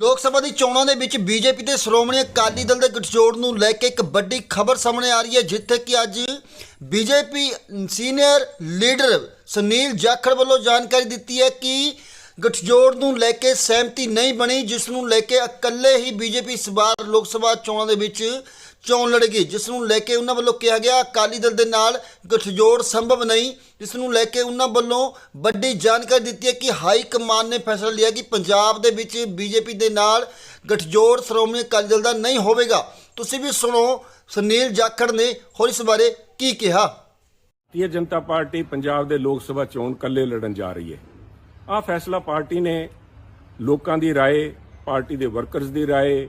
ਲੋਕ ਸਭਾ ਦੀ ਚੋਣਾਂ ਦੇ ਵਿੱਚ ਬੀਜੇਪੀ ਤੇ ਸ਼੍ਰੋਮਣੀ ਅਕਾਲੀ ਦਲ ਦੇ ਗਠਜੋੜ ਨੂੰ ਲੈ ਕੇ ਇੱਕ ਵੱਡੀ ਖਬਰ ਸਾਹਮਣੇ ਆ ਰਹੀ ਹੈ, ਜਿੱਥੇ ਕਿ ਅੱਜ BJP senior leader Sunil Jakhar ਵੱਲੋਂ ਜਾਣਕਾਰੀ ਦਿੱਤੀ ਹੈ ਕਿ ਗਠਜੋੜ ਨੂੰ ਲੈ ਕੇ ਸਹਿਮਤੀ ਨਹੀਂ ਬਣੀ, ਜਿਸ ਨੂੰ ਲੈ ਕੇ ਇਕੱਲੇ ਹੀ ਬੀਜੇਪੀ ਇਸ ਵਾਰ ਲੋਕ ਸਭਾ ਚੋਣਾਂ ਦੇ ਵਿੱਚ ਚੋਣ ਲੜੇਗੀ, ਜਿਸ ਨੂੰ ਲੈ ਕੇ ਉਹਨਾਂ ਵੱਲੋਂ ਕਿਹਾ ਗਿਆ, ਅਕਾਲੀ ਦਲ ਦੇ ਨਾਲ ਗਠਜੋੜ ਸੰਭਵ ਨਹੀਂ। ਜਿਸ ਨੂੰ ਲੈ ਕੇ ਉਹਨਾਂ ਵੱਲੋਂ ਵੱਡੀ ਜਾਣਕਾਰੀ ਦਿੱਤੀ ਹੈ ਕਿ ਹਾਈ ਕਮਾਨ ਨੇ ਫੈਸਲਾ ਲਿਆ ਕਿ ਪੰਜਾਬ ਦੇ ਵਿੱਚ ਬੀਜੇਪੀ ਦੇ ਨਾਲ ਗਠਜੋੜ ਸ਼੍ਰੋਮਣੀ ਅਕਾਲੀ ਦਲ ਦਾ ਨਹੀਂ ਹੋਵੇਗਾ। ਤੁਸੀਂ ਵੀ ਸੁਣੋ, ਸੁਨੀਲ ਜਾਖੜ ਨੇ ਹੋਰ ਇਸ ਬਾਰੇ ਕੀ ਕਿਹਾ? ਭਾਰਤੀ ਜਨਤਾ ਪਾਰਟੀ ਪੰਜਾਬ ਦੇ ਲੋਕ ਸਭਾ ਚੋਣ ਇਕੱਲੇ ਲੜਨ ਜਾ ਰਹੀ ਹੈ। ਆਹ ਫੈਸਲਾ ਪਾਰਟੀ ਨੇ ਲੋਕਾਂ ਦੀ ਰਾਏ, ਪਾਰਟੀ ਦੇ ਵਰਕਰਸ ਦੀ ਰਾਏ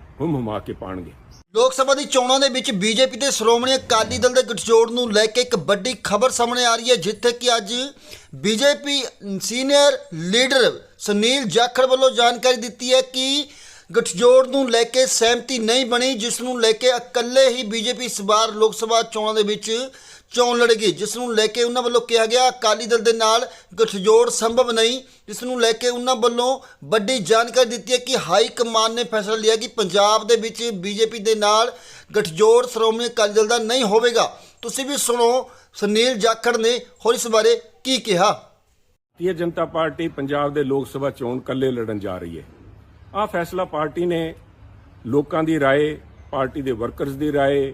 ਹੁਮ ਹੁਮਾ ਕੇ ਪਾਣਗੇ। ਲੋਕ ਸਭਾ ਦੀ ਚੋਣਾਂ ਦੇ ਵਿੱਚ ਬੀਜੇਪੀ ਤੇ ਸ਼੍ਰੋਮਣੀ ਅਕਾਲੀ ਦਲ ਦੇ ਗਠਜੋੜ ਨੂੰ ਲੈ ਕੇ ਇੱਕ ਵੱਡੀ ਖਬਰ ਸਾਹਮਣੇ ਆ ਰਹੀ ਹੈ, ਜਿੱਥੇ ਕਿ ਅੱਜ BJP senior leader Sunil Jakhar ਵੱਲੋਂ ਜਾਣਕਾਰੀ ਦਿੱਤੀ ਹੈ ਕਿ ਗਠਜੋੜ ਨੂੰ ਲੈ ਕੇ ਸਹਿਮਤੀ ਨਹੀਂ ਬਣੀ, ਜਿਸ ਨੂੰ ਲੈ ਕੇ ਇਕੱਲੇ ਹੀ ਬੀਜੇਪੀ ਇਸ ਵਾਰ ਲੋਕ ਸਭਾ ਚੋਣਾਂ ਦੇ ਵਿੱਚ ਚੋਣ ਲੜੇਗੀ, ਜਿਸ ਨੂੰ ਲੈ ਕੇ ਉਹਨਾਂ ਵੱਲੋਂ ਕਿਹਾ ਗਿਆ, ਅਕਾਲੀ ਦਲ ਦੇ ਨਾਲ ਗਠਜੋੜ ਸੰਭਵ ਨਹੀਂ। ਜਿਸ ਨੂੰ ਲੈ ਕੇ ਉਹਨਾਂ ਵੱਲੋਂ ਵੱਡੀ ਜਾਣਕਾਰੀ ਦਿੱਤੀ ਹੈ ਕਿ ਹਾਈ ਕਮਾਨ ਨੇ ਫੈਸਲਾ ਲਿਆ ਕਿ ਪੰਜਾਬ ਦੇ ਵਿੱਚ ਬੀਜੇਪੀ ਦੇ ਨਾਲ ਗਠਜੋੜ ਸ਼੍ਰੋਮਣੀ ਅਕਾਲੀ ਦਲ ਦਾ ਨਹੀਂ ਹੋਵੇਗਾ। ਤੁਸੀਂ ਵੀ ਸੁਣੋ, ਸੁਨੀਲ ਜਾਖੜ ਨੇ ਹੋਰ ਇਸ ਬਾਰੇ ਕੀ ਕਿਹਾ? ਭਾਰਤੀ ਜਨਤਾ ਪਾਰਟੀ ਪੰਜਾਬ ਦੇ ਲੋਕ ਸਭਾ ਚੋਣ ਇਕੱਲੇ ਲੜਨ ਜਾ ਰਹੀ ਹੈ। ਆਹ ਫੈਸਲਾ ਪਾਰਟੀ ਨੇ ਲੋਕਾਂ ਦੀ ਰਾਏ, ਪਾਰਟੀ ਦੇ ਵਰਕਰਸ ਦੀ ਰਾਏ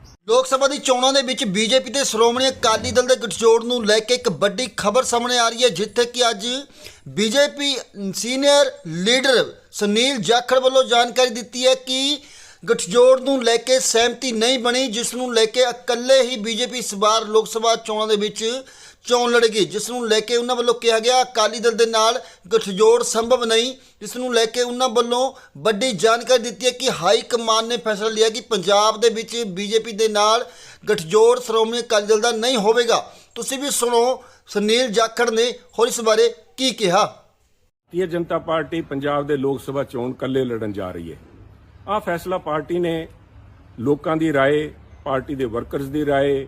ਲੋਕ ਸਭਾ ਦੀ ਚੋਣਾਂ ਦੇ ਵਿੱਚ ਬੀਜੇਪੀ ਤੇ ਸ਼੍ਰੋਮਣੀ ਅਕਾਲੀ ਦਲ ਦੇ ਗਠਜੋੜ ਨੂੰ ਲੈ ਕੇ ਇੱਕ ਵੱਡੀ ਖਬਰ ਸਾਹਮਣੇ ਆ ਰਹੀ ਹੈ, ਜਿੱਥੇ ਕਿ ਅੱਜ BJP senior leader Sunil Jakhar ਵੱਲੋਂ ਜਾਣਕਾਰੀ ਦਿੱਤੀ ਹੈ ਕਿ ਗਠਜੋੜ ਨੂੰ ਲੈ ਕੇ ਸਹਿਮਤੀ ਨਹੀਂ ਬਣੀ, ਜਿਸ ਨੂੰ ਲੈ ਕੇ ਇਕੱਲੇ ਹੀ ਬੀਜੇਪੀ ਇਸ ਵਾਰ ਲੋਕ ਸਭਾ ਚੋਣਾਂ ਦੇ ਵਿੱਚ ਚੋਣ ਲੜੇਗੀ ਜਿਸ ਨੂੰ ਲੈ ਕੇ ਉਹਨਾਂ ਵੱਲੋਂ ਕਿਹਾ ਗਿਆ, ਅਕਾਲੀ ਦਲ ਦੇ ਨਾਲ ਗਠਜੋੜ ਸੰਭਵ ਨਹੀਂ। ਇਸ ਨੂੰ ਲੈ ਕੇ ਉਹਨਾਂ ਵੱਲੋਂ ਵੱਡੀ ਜਾਣਕਾਰੀ ਦਿੱਤੀ ਹੈ ਕਿ ਹਾਈ ਕਮਾਨ ਨੇ ਫੈਸਲਾ ਲਿਆ ਕਿ ਪੰਜਾਬ ਦੇ ਵਿੱਚ ਬੀਜੇਪੀ ਦੇ ਨਾਲ ਗਠਜੋੜ ਸ਼੍ਰੋਮਣੀ ਅਕਾਲੀ ਦਲ ਦਾ ਨਹੀਂ ਹੋਵੇਗਾ। ਤੁਸੀਂ ਵੀ ਸੁਣੋ, ਸੁਨੀਲ ਜਾਖੜ ਨੇ ਹੋਰ ਇਸ ਬਾਰੇ ਕੀ ਕਿਹਾ? ਭਾਰਤੀ ਜਨਤਾ ਪਾਰਟੀ ਪੰਜਾਬ ਦੇ ਲੋਕ ਸਭਾ ਚੋਣ ਇਕੱਲੇ ਲੜਨ ਜਾ ਰਹੀ ਹੈ। ਆਹ ਫੈਸਲਾ ਪਾਰਟੀ ਨੇ ਲੋਕਾਂ ਦੀ ਰਾਏ, ਪਾਰਟੀ ਦੇ ਵਰਕਰਸ ਦੀ ਰਾਏ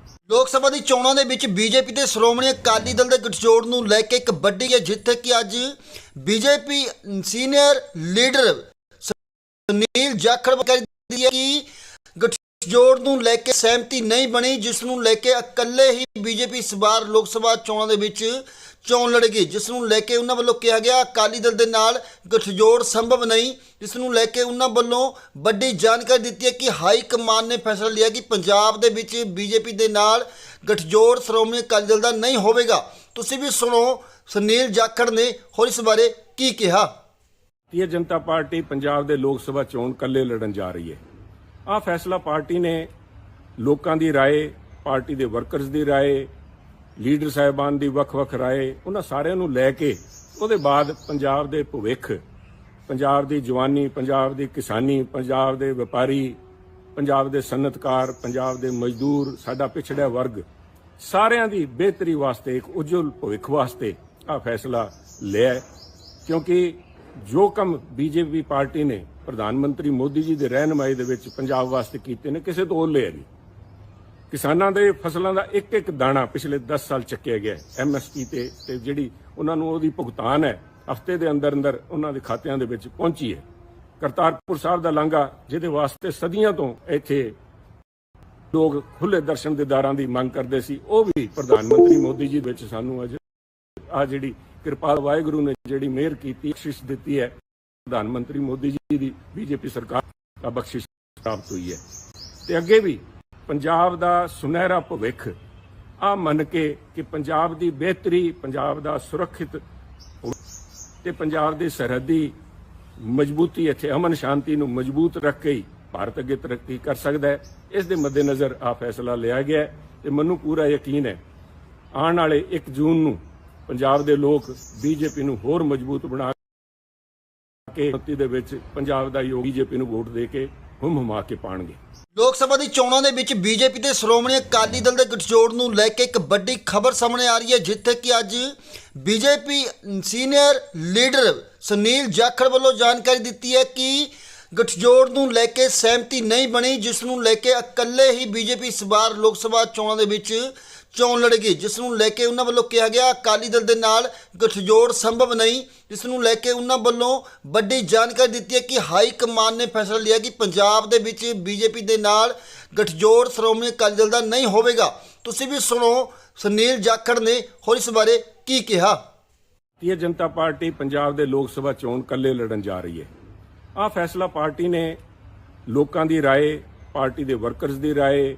ਲੋਕ ਸਭਾ ਦੀ ਚੋਣਾਂ ਦੇ ਵਿੱਚ ਬੀਜੇਪੀ ਤੇ ਸ਼੍ਰੋਮਣੀ ਅਕਾਲੀ ਦਲ ਦੇ ਗਠਜੋੜ ਨੂੰ ਲੈ ਕੇ ਇੱਕ ਵੱਡੀ ਹੈ, ਜਿੱਥੇ ਕਿ ਅੱਜ BJP senior leader Sunil Jakhar ਕਹਿੰਦੀ ਹੈ ਕਿ ਗਠਜੋੜ ਨੂੰ ਲੈ ਕੇ ਸਹਿਮਤੀ ਨਹੀਂ ਬਣੀ, ਜਿਸ ਨੂੰ ਲੈ ਕੇ ਇਕੱਲੇ ਹੀ ਬੀਜੇਪੀ ਇਸ ਵਾਰ ਲੋਕ ਸਭਾ ਚੋਣਾਂ ਦੇ ਵਿੱਚ ਚੋਣ ਲੜੇਗੀ, ਜਿਸ ਨੂੰ ਲੈ ਕੇ ਉਹਨਾਂ ਵੱਲੋਂ ਕਿਹਾ ਗਿਆ, ਅਕਾਲੀ ਦਲ ਦੇ ਨਾਲ ਗਠਜੋੜ ਸੰਭਵ ਨਹੀਂ। ਜਿਸ ਨੂੰ ਲੈ ਕੇ ਉਹਨਾਂ ਵੱਲੋਂ ਵੱਡੀ ਜਾਣਕਾਰੀ ਦਿੱਤੀ ਹੈ ਕਿ ਹਾਈ ਕਮਾਨ ਨੇ ਫੈਸਲਾ ਲਿਆ ਕਿ ਪੰਜਾਬ ਦੇ ਵਿੱਚ ਬੀਜੇਪੀ ਦੇ ਨਾਲ ਗਠਜੋੜ ਸ਼੍ਰੋਮਣੀ ਅਕਾਲੀ ਦਲ ਦਾ ਨਹੀਂ ਹੋਵੇਗਾ। ਤੁਸੀਂ ਵੀ ਸੁਣੋ, ਸੁਨੀਲ ਜਾਖੜ ਨੇ ਹੋਰ ਇਸ ਬਾਰੇ ਕੀ ਕਿਹਾ? ਭਾਰਤੀ ਜਨਤਾ ਪਾਰਟੀ ਪੰਜਾਬ ਦੇ ਲੋਕ ਸਭਾ ਚੋਣ ਇਕੱਲੇ ਲੜਨ ਜਾ ਰਹੀ ਹੈ। ਆਹ ਫੈਸਲਾ ਪਾਰਟੀ ਨੇ ਲੋਕਾਂ ਦੀ رائے ਪਾਰਟੀ ਦੇ ਵਰਕਰਸ ਦੀ رائے ਲੀਡਰ ਸਾਹਿਬਾਨ ਦੀ ਵੱਖ-ਵੱਖ رائے ਉਹਨਾਂ ਸਾਰਿਆਂ ਨੂੰ ਲੈ ਕੇ ਉਹਦੇ ਬਾਅਦ ਪੰਜਾਬ ਦੇ ਭਵਿੱਖ ਪੰਜਾਬ ਦੀ ਜਵਾਨੀ ਪੰਜਾਬ ਦੀ ਕਿਸਾਨੀ ਪੰਜਾਬ ਦੇ ਵਪਾਰੀ ਪੰਜਾਬ ਦੇ ਸਨਅਤਕਾਰ ਪੰਜਾਬ ਦੇ ਮਜ਼ਦੂਰ ਸਾਡਾ ਪਿਛੜਿਆ ਵਰਗ ਸਾਰਿਆਂ ਦੀ ਬਿਹਤਰੀ ਵਾਸਤੇ ਇੱਕ ਉਜਵਲ ਭਵਿੱਖ ਵਾਸਤੇ ਆਹ ਫੈਸਲਾ ਲਿਆ ਹੈ। ਕਿਉਂਕਿ ਜੋ ਕੰਮ ਬੀਜੇਪੀ ਪਾਰਟੀ ਨੇ ਪ੍ਰਧਾਨ ਮੰਤਰੀ ਮੋਦੀ ਜੀ ਦੇ ਰਹਿਨਮਾਈ ਦੇ ਵਿੱਚ ਪੰਜਾਬ ਵਾਸਤੇ ਕੀਤੇ ਨੇ, ਕਿਸੇ ਤੋਂ ਓਲੇ ਨਹੀਂ। ਕਿਸਾਨਾਂ ਦੇ ਫਸਲਾਂ ਦਾ ਇੱਕ ਇੱਕ ਦਾਣਾ ਪਿਛਲੇ 10 ਸਾਲ ਚੱਕਿਆ ਗਿਆ ਐਮਐਸਪੀ ਤੇ ਤੇ ਜਿਹੜੀ ਉਹਨਾਂ ਨੂੰ ਉਹਦੀ ਭੁਗਤਾਨ ਹੈ, ਹਫ਼ਤੇ ਦੇ ਅੰਦਰ ਅੰਦਰ ਉਹਨਾਂ ਦੇ ਖਾਤਿਆਂ ਦੇ ਵਿੱਚ ਪਹੁੰਚੀ ਹੈ। ਕਰਤਾਰਪੁਰ ਸਾਹਿਬ ਦਾ ਲਾਂਘਾ, ਜਿਹਦੇ ਵਾਸਤੇ ਸਦੀਆਂ ਤੋਂ ਇੱਥੇ ਲੋਕ ਖੁੱਲੇ ਦਰਸ਼ਨ ਦੇਦਾਰਾਂ ਦੀ ਮੰਗ ਕਰਦੇ ਸੀ, ਉਹ ਵੀ ਪ੍ਰਧਾਨ ਮੰਤਰੀ ਮੋਦੀ ਜੀ ਵਿੱਚ ਸਾਨੂੰ ਅੱਜ ਆ ਜਿਹੜੀ ਕਿਰਪਾਲ ਵਾਹਿਗੁਰੂ ਨੇ ਜਿਹੜੀ ਮਿਹਰ ਕੀਤੀ ਬਖਸ਼ਿਸ਼ ਦਿੱਤੀ ਹੈ ਪ੍ਰਧਾਨ ਮੰਤਰੀ ਮੋਦੀ ਜੀ ਦੀ ਬੀਜੇਪੀ ਸਰਕਾਰ ਦਾ ਬਖਸ਼ਿਸ਼ ਪ੍ਰਾਪਤ ਹੋਈ ਹੈ। ਤੇ ਅੱਗੇ ਵੀ ਪੰਜਾਬ ਦਾ ਸੁਨਹਿਰਾ ਭਵਿੱਖ ਆ ਮੰਨ ਕੇ ਕਿ ਪੰਜਾਬ ਦੀ ਬਿਹਤਰੀ, ਪੰਜਾਬ ਦਾ ਸੁਰੱਖਿਅਤ ਭਵਿੱਖ ਤੇ ਪੰਜਾਬ ਦੀ ਸਰਹੱਦੀ ਮਜ਼ਬੂਤੀ ਇੱਥੇ ਅਮਨ ਸ਼ਾਂਤੀ ਨੂੰ ਮਜ਼ਬੂਤ ਰੱਖ ਕੇ ਹੀ ਭਾਰਤ ਅੱਗੇ ਤਰੱਕੀ ਕਰ ਸਕਦਾ ਹੈ। ਇਸ ਦੇ ਮੱਦੇਨਜ਼ਰ ਆ ਫੈਸਲਾ ਲਿਆ ਗਿਆ ਹੈ ਤੇ ਮੈਨੂੰ ਪੂਰਾ ਯਕੀਨ ਹੈ, ਆਉਣ ਵਾਲੇ 1 ਜੂਨ ਨੂੰ ਪੰਜਾਬ ਦੇ ਲੋਕ ਬੀਜੇਪੀ ਨੂੰ ਹੋਰ ਮਜ਼ਬੂਤ ਬਣਾ ਕਿ ਭਗਤੀ ਦੇ ਵਿੱਚ ਪੰਜਾਬ ਦਾ ਯੋਗੀ ਜੇਪੀ ਨੂੰ ਵੋਟ ਦੇ ਕੇ ਹੁਮ ਹੁਮਾ ਕੇ ਪਾਣਗੇ। ਲੋਕ ਸਭਾ ਦੀ ਚੋਣਾਂ ਦੇ ਵਿੱਚ ਬੀਜੇਪੀ ਤੇ ਸ਼੍ਰੋਮਣੀ ਅਕਾਲੀ ਦਲ ਦੇ ਗਠਜੋੜ ਨੂੰ ਲੈ ਕੇ ਇੱਕ ਵੱਡੀ ਖਬਰ ਸਾਹਮਣੇ ਆ ਰਹੀ ਹੈ, ਜਿੱਥੇ ਕਿ ਅੱਜ BJP senior leader Sunil Jakhar ਵੱਲੋਂ ਜਾਣਕਾਰੀ ਦਿੱਤੀ ਹੈ ਕਿ ਗਠਜੋੜ ਨੂੰ ਲੈ ਕੇ ਸਹਿਮਤੀ ਨਹੀਂ ਬਣੀ, ਜਿਸ ਨੂੰ ਲੈ ਕੇ ਇਕੱਲੇ ਹੀ ਬੀਜੇਪੀ ਇਸ ਵਾਰ ਲੋਕ ਸਭਾ ਚੋਣਾਂ ਦੇ ਵਿੱਚ ਚੋਣ ਲੜੇਗੀ, ਜਿਸ ਨੂੰ ਲੈ ਕੇ ਉਹਨਾਂ ਵੱਲੋਂ ਕਿਹਾ ਗਿਆ, ਅਕਾਲੀ ਦਲ ਦੇ ਨਾਲ ਗਠਜੋੜ ਸੰਭਵ ਨਹੀਂ। ਇਸ ਨੂੰ ਲੈ ਕੇ ਉਹਨਾਂ ਵੱਲੋਂ ਵੱਡੀ ਜਾਣਕਾਰੀ ਦਿੱਤੀ ਹੈ ਕਿ ਹਾਈ ਕਮਾਨ ਨੇ ਫੈਸਲਾ ਲਿਆ ਕਿ ਪੰਜਾਬ ਦੇ ਵਿੱਚ ਬੀਜੇਪੀ ਦੇ ਨਾਲ ਗਠਜੋੜ ਸ਼੍ਰੋਮਣੀ ਅਕਾਲੀ ਦਲ ਦਾ ਨਹੀਂ ਹੋਵੇਗਾ। ਤੁਸੀਂ ਵੀ ਸੁਣੋ, ਸੁਨੀਲ ਜਾਖੜ ਨੇ ਹੋਰ ਇਸ ਬਾਰੇ ਕੀ ਕਿਹਾ? ਭਾਰਤੀ ਜਨਤਾ ਪਾਰਟੀ ਪੰਜਾਬ ਦੇ ਲੋਕ ਸਭਾ ਚੋਣ ਇਕੱਲੇ ਲੜਨ ਜਾ ਰਹੀ ਹੈ। ਆਹ ਫੈਸਲਾ ਪਾਰਟੀ ਨੇ ਲੋਕਾਂ ਦੀ ਰਾਏ, ਪਾਰਟੀ ਦੇ ਵਰਕਰਸ ਦੀ ਰਾਏ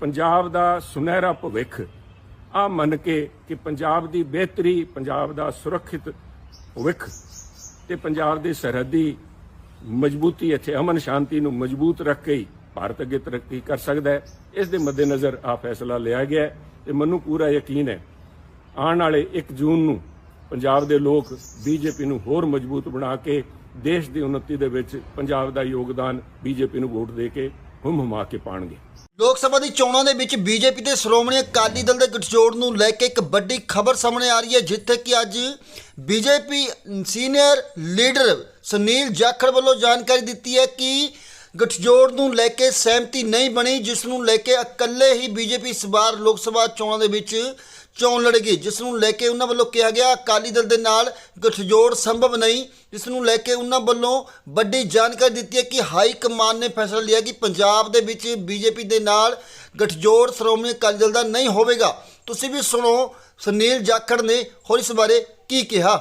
ਪੰਜਾਬ ਦਾ ਸੁਨਹਿਰਾ ਭਵਿੱਖ ਆ ਮੰਨ ਕੇ ਕਿ ਪੰਜਾਬ ਦੀ ਬਿਹਤਰੀ, ਪੰਜਾਬ ਦਾ ਸੁਰੱਖਿਅਤ ਭਵਿੱਖ ਤੇ ਪੰਜਾਬ ਦੀ ਸਰਹੱਦੀ ਮਜ਼ਬੂਤੀ ਇੱਥੇ ਅਮਨ ਸ਼ਾਂਤੀ ਨੂੰ ਮਜ਼ਬੂਤ ਰੱਖ ਕੇ ਹੀ ਭਾਰਤ ਅੱਗੇ ਤਰੱਕੀ ਕਰ ਸਕਦਾ ਹੈ। ਇਸ ਦੇ ਮੱਦੇਨਜ਼ਰ ਆ ਫੈਸਲਾ ਲਿਆ ਗਿਆ ਹੈ ਤੇ ਮੈਨੂੰ ਪੂਰਾ ਯਕੀਨ ਹੈ, ਆਉਣ ਵਾਲੇ 1 ਜੂਨ ਨੂੰ ਪੰਜਾਬ ਦੇ ਲੋਕ ਬੀਜੇਪੀ ਨੂੰ ਹੋਰ ਮਜ਼ਬੂਤ ਬਣਾ ਕੇ ਦੇਸ਼ ਦੀ ਉન્નਤੀ ਦੇ ਵਿੱਚ ਪੰਜਾਬ ਦਾ ਯੋਗਦਾਨ ਬੀਜੇਪੀ ਨੂੰ ਵੋਟ ਦੇ ਕੇ ਹੁਮ ਹੁਮਾ ਕੇ ਪਾਣਗੇ। ਲੋਕ ਸਭਾ ਦੀ ਚੋਣਾਂ ਦੇ ਵਿੱਚ ਬੀਜੇਪੀ ਤੇ ਸ਼੍ਰੋਮਣੀ ਅਕਾਲੀ ਦਲ ਦੇ ਗਠਜੋੜ ਨੂੰ ਲੈ ਕੇ ਇੱਕ ਵੱਡੀ ਖਬਰ ਸਾਹਮਣੇ ਆ ਰਹੀ ਹੈ, ਜਿੱਥੇ ਕਿ ਅੱਜ BJP senior leader Sunil Jakhar ਵੱਲੋਂ ਜਾਣਕਾਰੀ ਦਿੱਤੀ ਹੈ ਕਿ ਗਠਜੋੜ ਨੂੰ ਲੈ ਕੇ ਸਹਿਮਤੀ ਨਹੀਂ ਬਣੀ, ਜਿਸ ਨੂੰ ਲੈ ਕੇ ਇਕੱਲੇ ਹੀ ਬੀਜੇਪੀ ਇਸ ਵਾਰ ਲੋਕ ਸਭਾ ਚੋਣਾਂ ਦੇ ਵਿੱਚ ਚੋਣ ਲੜੇਗੀ ਜਿਸ ਨੂੰ ਲੈ ਕੇ ਉਹਨਾਂ ਵੱਲੋਂ ਕਿਹਾ ਗਿਆ, ਅਕਾਲੀ ਦਲ ਦੇ ਨਾਲ ਗਠਜੋੜ ਸੰਭਵ ਨਹੀਂ। ਜਿਸ ਨੂੰ ਲੈ ਕੇ ਉਹਨਾਂ ਵੱਲੋਂ ਵੱਡੀ ਜਾਣਕਾਰੀ ਦਿੱਤੀ ਹੈ ਕਿ ਹਾਈ ਕਮਾਨ ਨੇ ਫੈਸਲਾ ਲਿਆ ਕਿ ਪੰਜਾਬ ਦੇ ਵਿੱਚ ਬੀਜੇਪੀ ਦੇ ਨਾਲ ਗਠਜੋੜ ਸ਼੍ਰੋਮਣੀ ਅਕਾਲੀ ਦਲ ਦਾ ਨਹੀਂ ਹੋਵੇਗਾ। ਤੁਸੀਂ ਵੀ ਸੁਣੋ, ਸੁਨੀਲ ਜਾਖੜ ਨੇ ਹੋਰ ਇਸ ਬਾਰੇ ਕੀ ਕਿਹਾ?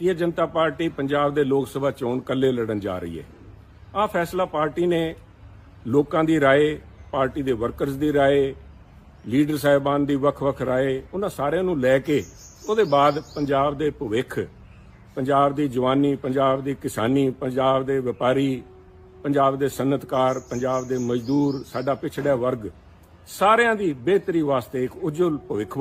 ਭਾਰਤੀ ਜਨਤਾ ਪਾਰਟੀ ਪੰਜਾਬ ਦੇ ਲੋਕ ਸਭਾ ਚੋਣ ਕੱਲੇ ਲੜਨ ਜਾ ਰਹੀ ਹੈ। ਆ ਫੈਸਲਾ ਪਾਰਟੀ ਨੇ ਲੋਕਾਂ ਦੀ ਰਾਏ, ਪਾਰਟੀ ਦੇ ਵਰਕਰਸ ਦੀ ਰਾਏ ਲੀਡਰ ਸਾਹਿਬਾਨ ਦੀ ਵੱਖ-ਵੱਖ ਰਾਏ ਉਹਨਾਂ ਸਾਰਿਆਂ ਨੂੰ ਲੈ ਕੇ ਉਹਦੇ ਬਾਅਦ ਪੰਜਾਬ ਦੇ ਭਵਿੱਖ, ਪੰਜਾਬ ਦੀ ਜਵਾਨੀ, ਪੰਜਾਬ ਦੀ ਕਿਸਾਨੀ, ਪੰਜਾਬ ਦੇ ਵਪਾਰੀ, ਪੰਜਾਬ ਦੇ ਸਨਅਤਕਾਰ, ਪੰਜਾਬ ਦੇ ਮਜ਼ਦੂਰ, ਸਾਡਾ ਪਿਛੜਿਆ ਵਰਗ, ਸਾਰਿਆਂ ਦੀ ਬਿਹਤਰੀ ਵਾਸਤੇ ਇੱਕ ਉਜਵਲ ਭਵਿੱਖ